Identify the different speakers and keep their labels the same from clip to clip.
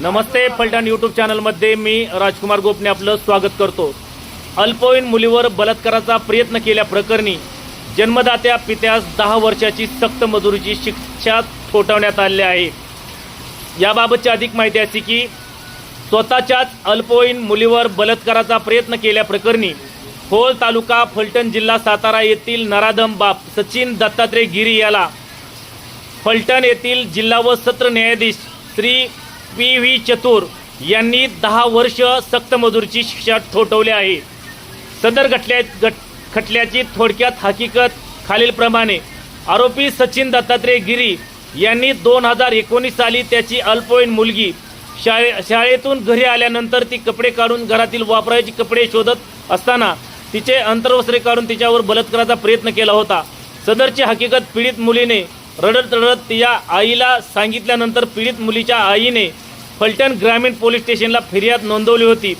Speaker 1: नमस्ते Phaltan YouTube चॅनलमध्ये मी राजकुमार गोपने आपलं स्वागत करतो. अल्पवयीन मुलीवर बलात्काराचा प्रयत्न केल्याप्रकरणी जन्मदात्या पित्यास दहा वर्षाची सक्त मजुरीची शिक्षा ठोठावण्यात आली आहे. याबाबतची अधिक माहिती अशी की स्वतःच्याच अल्पवयीन मुलीवर बलात्काराचा प्रयत्न केल्याप्रकरणी खोल तालुका फलटण जिल्हा सातारा येथील नराधम बाप सचिन दत्तात्रय गिरी याला फलटण येथील जिल्हा व सत्र न्यायाधीश श्री पी व्ही चतुर यांनी दहा वर्ष सक्तमजूरची शिक्षा ठोठवली आहे. सदर घटल्या गट खटल्याची थोडक्यात हकीकत खालीलप्रमाणे. आरोपी सचिन दत्तात्रय गिरी यांनी दोन हजार एकोणीस साली त्याची अल्पवयीन मुलगी शाळे शाळेतून घरी आल्यानंतर ती कपडे काढून घरातील वापरायचे कपडे शोधत असताना तिचे अंतर्वस्त्रे काढून तिच्यावर बलात्काराचा प्रयत्न केला होता. सदरची हकीकत पीडित मुलीने रडत रडत या आईला सांगितल्यानंतर पीडित मुलीच्या आईने फलटण ग्रामीण पोलीस स्टेशनला फिर्याद नोंदवली होती.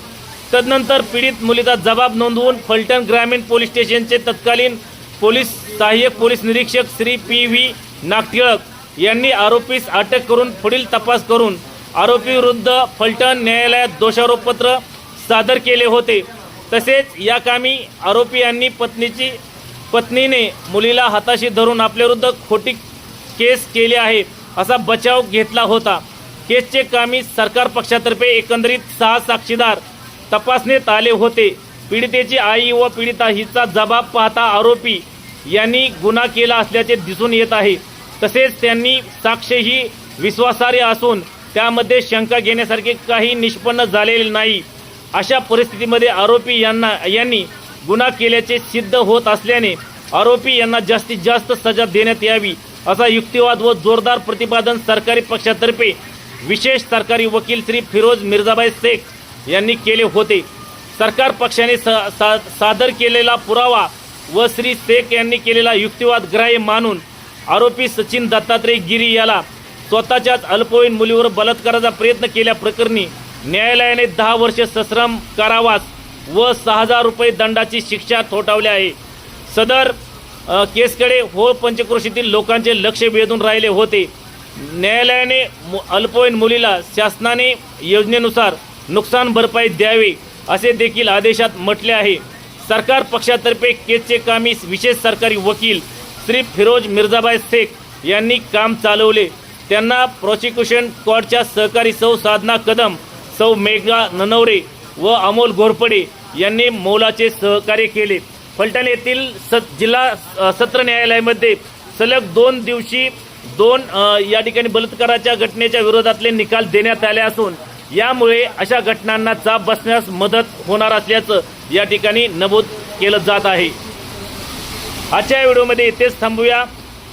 Speaker 1: तदनंतर पीडित मुलीचा जबाब नोंदवून फलटण ग्रामीण पोलीस स्टेशनचे तत्कालीन पोलीस सहाय्यक पोलीस निरीक्षक श्री पी व्ही नागटिळक यांनी आरोपीस अटक करून पुढील तपास करून आरोपीविरुद्ध फलटण न्यायालयात दोषारोपपत्र सादर केले होते. तसेच या कामी आरोपी यांनी पत्नीची पत्नीने मुलीला हाताशी धरून आपल्याविरुद्ध खोटी केस केली आहे असा बचाव घेतला होता. केसचे कामी सरकार पक्षातर्फे एकंदरीत सहा साक्षीदार तपासण्यात आले होते. पीडितेची आई व पीडिता हिचा जबाब पाहता आरोपी यांनी गुन्हा केला असल्याचे दिसून येत आहे. तसेच त्यांनी साक्षही विश्वासार्ह असून त्यामध्ये शंका घेण्यासारखे काही निष्पन्न झालेले नाही. अशा परिस्थितीमध्ये आरोपी यांना यांनी गुन्हा केल्याचे सिद्ध होत असल्याने आरोपी यांना जास्तीत जास्त सजा देण्यात यावी असा युक्तिवाद व जोरदार प्रतिपादन सरकारी पक्षातर्फे विशेष सरकारी वकील श्री फिरोज मिर्झाबाई शेख यांनी केले होते. सरकार पक्षाने सा, सा, सादर केलेला पुरावा व श्री शेख यांनी केलेला युक्तिवाद ग्राह्य मानून आरोपी सचिन दत्तात्रय गिरी याला स्वतःच्याच अल्पवयीन मुलीवर बलात्काराचा प्रयत्न केल्याप्रकरणी न्यायालयाने दहा वर्ष सश्रम कारावास व सहा हजार रुपये दंडाची शिक्षा ठोठावली आहे. सदर केसकडे होळ पंचक्रोशीतील लोकांचे लक्ष वेधून राहिले होते. न्यायालयाने मु- अल्पवयीन मुलीला शासनाने योजनेनुसार नुकसान भरपाई द्यावी असे देखील आदेशात म्हटले आहे. सरकार पक्षातर्फे केसचे कामी विशेष सरकारी वकील श्री फिरोज मिर्झाबाई शेख यांनी काम चालवले. त्यांना प्रॉसिक्युशन कोर्टच्या सहकारी सौ साधना कदम सौ मेघा ननवरे व अमोल घोरपडे यांनी मोलाचे सहकार्य केले. फलटण येथील स जिल्हा सत्र न्यायालयामध्ये सलग दोन दिवशी दोन या ठिकाणी बलात्काराच्या घटनेच्या विरोधातले निकाल देण्यात आले असून यामुळे अशा घटनांना चाप बसण्यास मदत होणार असल्याचं या ठिकाणी नमूद केलं जात आहे. आजच्या या व्हिडिओमध्ये इथेच थांबूया.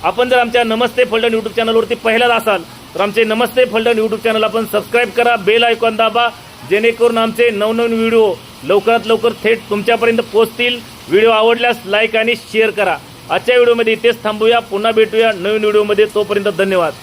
Speaker 1: आपण जर आमच्या नमस्ते फलटण यूट्यूब चॅनलवरती पहिलाच असाल तर आमचे नमस्ते फलटण यूट्यूब चॅनल आपण सबस्क्राईब करा बेल आयकॉन दाबा जेणेकरून आमचे नवनवीन व्हिडिओ लवकरात लवकर थेट तुमच्यापर्यंत पोहोचतील. व्हिडिओ आवडल्यास लाईक आणि शेअर करा. आजच्या व्हिडिओमध्ये इथेच थांबूया. पुन्हा भेटूया नवीन व्हिडिओमध्ये. तोपर्यंत धन्यवाद.